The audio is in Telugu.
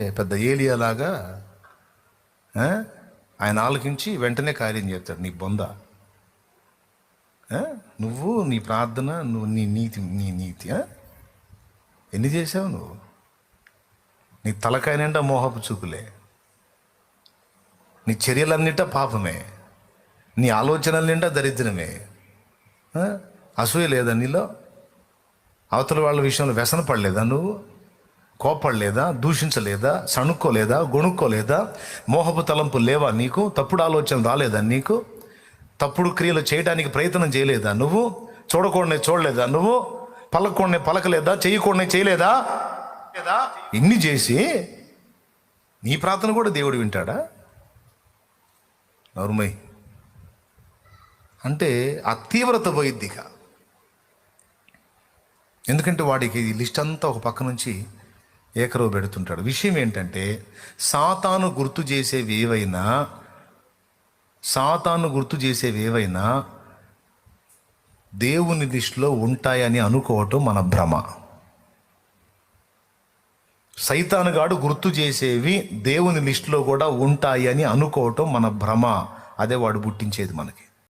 పెద్ద ఏలియాలాగా ఆయన ఆలకించి వెంటనే కార్యం చేస్తాడు నీ బొంద. ఆ? నువ్వు నీ ప్రార్థన నువ్వు నీ నీతి నీ నీతి ఎన్ని చేసావు నువ్వు? నీ తలకాయ నిండా మోహపు చూపులే. నీ చర్యలన్నింటా పాపమే. నీ ఆలోచనల నిండా దరిద్రమే. అసూయ లేదా నీలో? అవతల వాళ్ళ విషయంలో వ్యసన పడలేదా నువ్వు? కోపడలేదా దూషించలేదా? సణుక్కోలేదా? గొణుక్కోలేదా? మోహపు తలంపు లేవా నీకు? తప్పుడు ఆలోచన రాలేదా నీకు? తప్పుడు క్రియలు చేయడానికి ప్రయత్నం చేయలేదా నువ్వు? చూడకూడనే చూడలేదా నువ్వు? పలకూడనే పలకలేదా? చేయకూడనే చేయలేదా? లేదా ఇన్ని చేసి నీ ప్రార్థన కూడా దేవుడు వింటాడా? నరుమై. అంటే ఆ తీవ్రత పోయిద్ది ఎందుకంటే వాడికి ఈ లిస్ట్ అంతా ఒక పక్క నుంచి ఏకరవ పెడుతుంటాడు. విషయం ఏంటంటే సాతాను గుర్తు చేసేవి ఏవైనా సాతాను గుర్తు చేసేవి ఏవైనా దేవుని లిస్టులో ఉంటాయని అనుకోవటం మన భ్రమ. సైతానుగాడు గుర్తు చేసేవి దేవుని లిస్టులో కూడా ఉంటాయి అని అనుకోవటం మన భ్రమ. అదే వాడు పుట్టించేది మనకి.